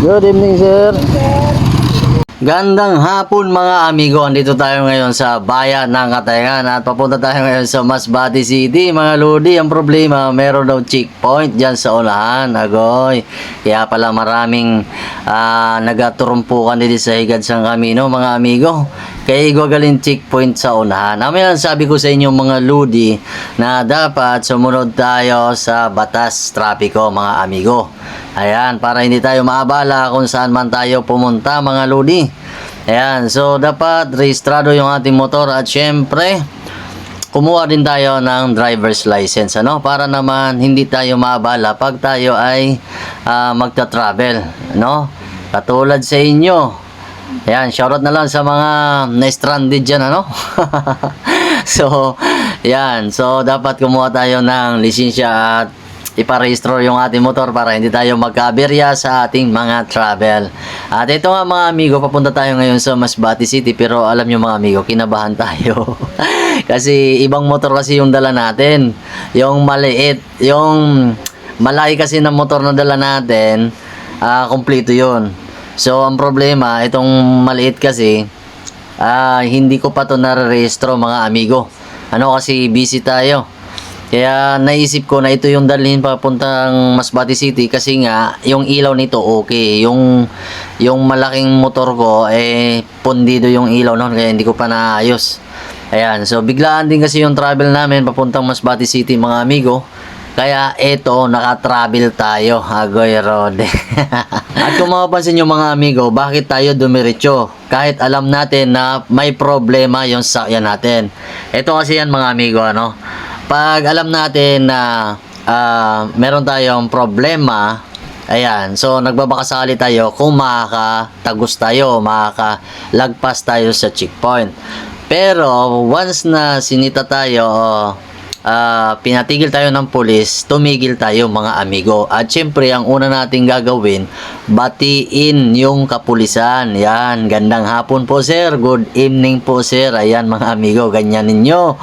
Good evening, sir. Gandang hapon mga amigo. Andito tayo ngayon sa bayan ng Katayangan at papunta tayo ngayon sa Masbate City. Mga Lodi, ang problema, meron daw checkpoint dyan sa unahan. Agoy. Kaya pala maraming uh, nagaturumpukan dito sa higad sang kamino mga amigo. Kaya igagaling checkpoint sa unahan. Lang sabi ko sa inyo mga Lodi na dapat sumunod tayo sa batas trapiko mga amigo. Ayan, para hindi tayo maabala kung saan man tayo pumunta mga lodi. Ayan, so dapat rehistrado yung ating motor at syempre, kumuha din tayo ng driver's license, ano? Para naman hindi tayo maabala pag tayo ay ah, magta-travel, no? Katulad sa inyo. Ayan, shoutout na lang sa mga na-stranded dyan, ano? so, yan. So, dapat kumuha tayo ng lisensya at iparehistro yung ating motor para hindi tayo magkaberya sa ating mga travel. At ito nga mga amigo, papunta tayo ngayon sa Masbate City pero alam nyo mga amigo, kinabahan tayo. kasi ibang motor kasi yung dala natin. Yung maliit, yung malaki kasi na motor na dala natin, ah kompleto yun. So ang problema, itong maliit kasi, ah hindi ko pa to narerehistro mga amigo. Ano kasi busy tayo. Kaya naisip ko na ito yung dalhin papuntang Masbate City kasi nga yung ilaw nito okay. Yung yung malaking motor ko eh pundido yung ilaw noon kaya hindi ko pa naayos. Ayan, so biglaan din kasi yung travel namin papuntang Masbate City mga amigo. Kaya eto, naka-travel tayo, Agoy Rode. At kung mapapansin nyo mga amigo, bakit tayo dumiretso? Kahit alam natin na may problema yung sakyan natin. Ito kasi yan mga amigo, ano? Pag alam natin na ah, meron tayong problema, ayan, so nagbabakasali tayo kung makakatagos tayo, makakalagpas tayo sa checkpoint. Pero once na sinita tayo, ah, pinatigil tayo ng pulis, tumigil tayo mga amigo. At syempre, ang una nating gagawin, batiin yung kapulisan. Yan, gandang hapon po sir, good evening po sir. Ayan mga amigo, ganyan ninyo.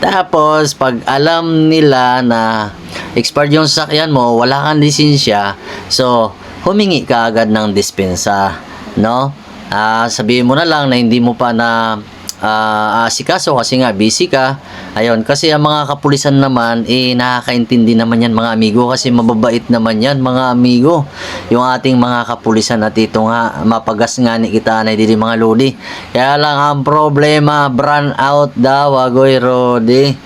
Tapos, pag alam nila na expired yung sakyan mo, wala kang lisensya, so, humingi ka agad ng dispensa. No? Ah, sabihin mo na lang na hindi mo pa na ah asikaso kasi nga busy ka. Ayun, kasi ang mga kapulisan naman eh nakakaintindi naman yan mga amigo kasi mababait naman yan mga amigo. Yung ating mga kapulisan at ito nga mapagas nga ni kita na dili mga lodi. Kaya lang ang problema brand out daw agoy rodi.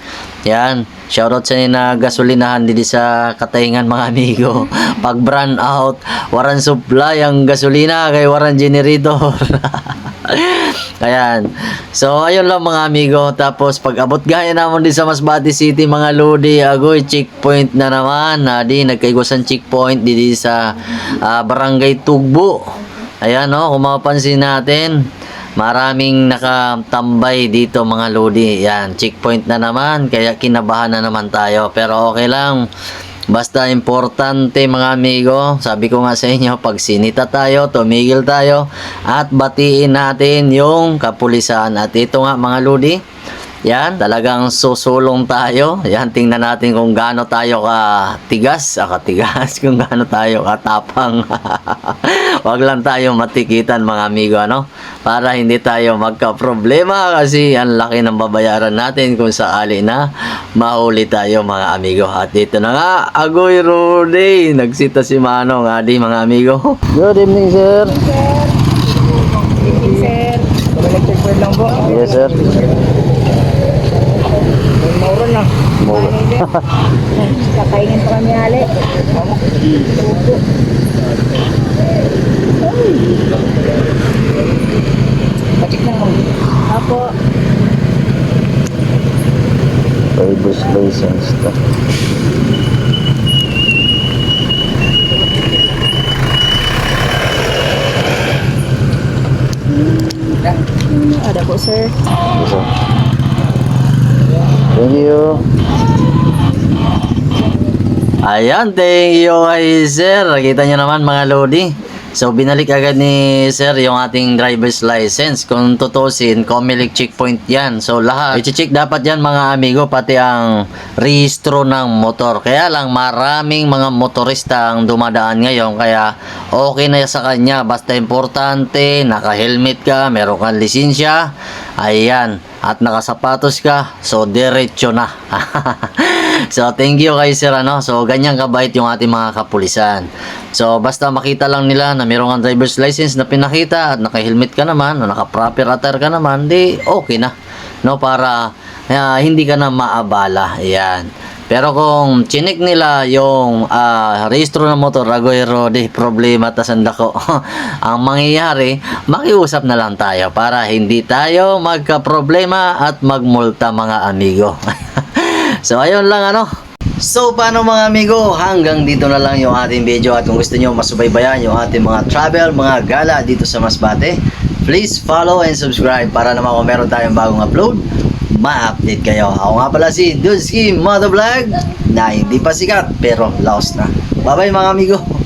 Yan. Shoutout sa na gasolinahan dito sa Katayngan mga amigo. Pag brand out, waran supply ang gasolina kay waran generator. Ayan. So, ayun lang mga amigo. Tapos, pag abot gaya naman din sa Masbate City, mga lodi, agoy, checkpoint na naman. Na di, nagkaigusan checkpoint di sa ah, Barangay Tugbo. Ayan, no, kung mapapansin natin, maraming nakatambay dito mga lodi. Yan, checkpoint na naman, kaya kinabahan na naman tayo. Pero okay lang. Basta importante mga amigo, sabi ko nga sa inyo, pag sinita tayo, tumigil tayo, at batiin natin yung kapulisan. At ito nga mga lodi, yan, talagang susulong tayo. Yan, tingnan natin kung gaano tayo katigas, ah, katigas, kung gaano tayo katapang. Wag lang tayo matikitan mga amigo, ano? Para hindi tayo magka-problema kasi ang laki ng babayaran natin kung sakali na mahuli tayo mga amigo. At dito na nga, Agoy Rudy. Nagsita si Manong, adi mga amigo. Good evening, sir. Sir, electric point lang po. Yes, sir. Mauron lang. Kakainin pa kami ali. Patik na mo. Apo. Driver's license to. Ada po sir. Thank you. Ayan, thank you kay sir. Kita nyo naman mga lodi. So binalik agad ni sir yung ating driver's license. Kung tutusin, Comelec checkpoint yan. So lahat, i-check dapat yan mga amigo, pati ang rehistro ng motor. Kaya lang maraming mga motorista ang dumadaan ngayon. Kaya okay na sa kanya. Basta importante, naka-helmet ka, meron kang lisensya. Ayan. At nakasapatos ka. So diretso na. so thank you kay sir ano. So ganyan kabait yung ating mga kapulisan. So basta makita lang nila na meron kang driver's license na pinakita at naka-helmet ka naman, o naka-proper attire ka naman, di okay na. No para ah, hindi ka na maabala. Ayan. Pero kung chinik nila yung ah, rehistro ng motor, agoyro, di problema tasanda ko. Ang mangyayari, makiusap na lang tayo para hindi tayo magka-problema at magmulta mga amigo. so ayun lang ano. So paano mga amigo, hanggang dito na lang yung ating video at kung gusto nyo masubaybayan yung ating mga travel, mga gala dito sa Masbate, please follow and subscribe para naman kung meron tayong bagong upload, ma-update kayo. Ako nga pala si Dudski Motovlog na hindi pa sikat pero lost na. Bye bye mga amigo!